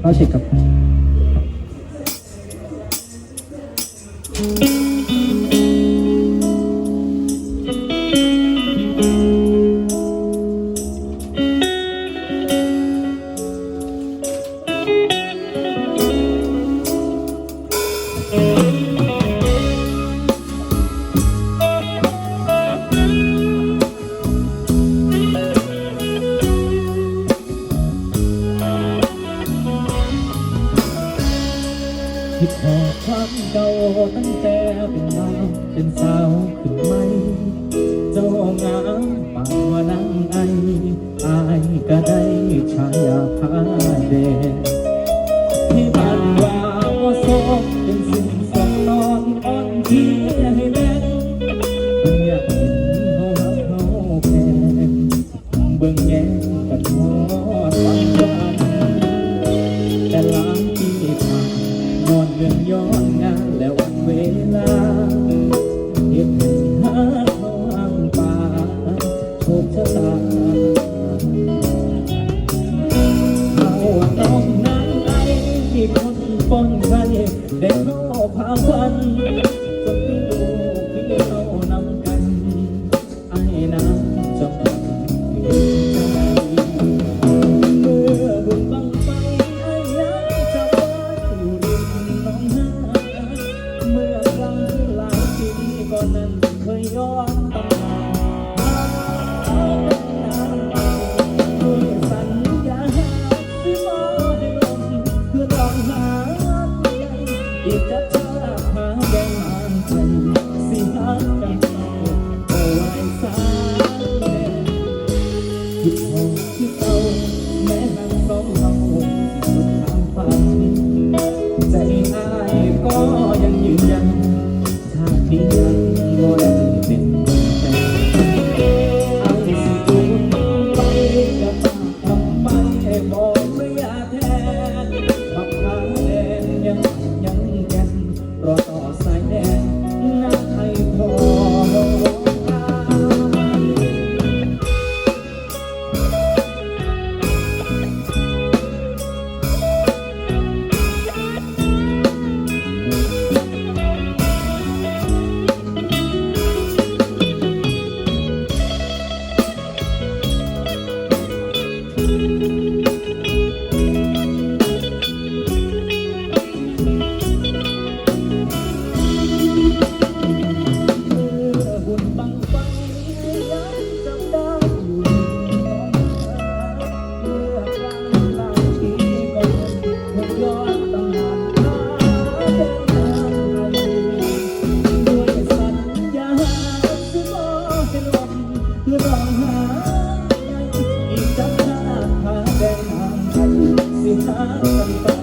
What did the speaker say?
เราสิบครับ คิดหอความเก่าตั้งแต่เป็นน้อเป็นสาวขึ้นไหม เจ้างามปากว่านางไออายก็ได้ชายาพาเดนที่บ้านว่าว่าสอเป็นสิ่งสองนอนอ่อนที่ให้แม่อยากเห็นเขาหักเขาแพงเบิ่งแย่กันพอฟัง และวันเวลา 我的朋友啊。 กันไป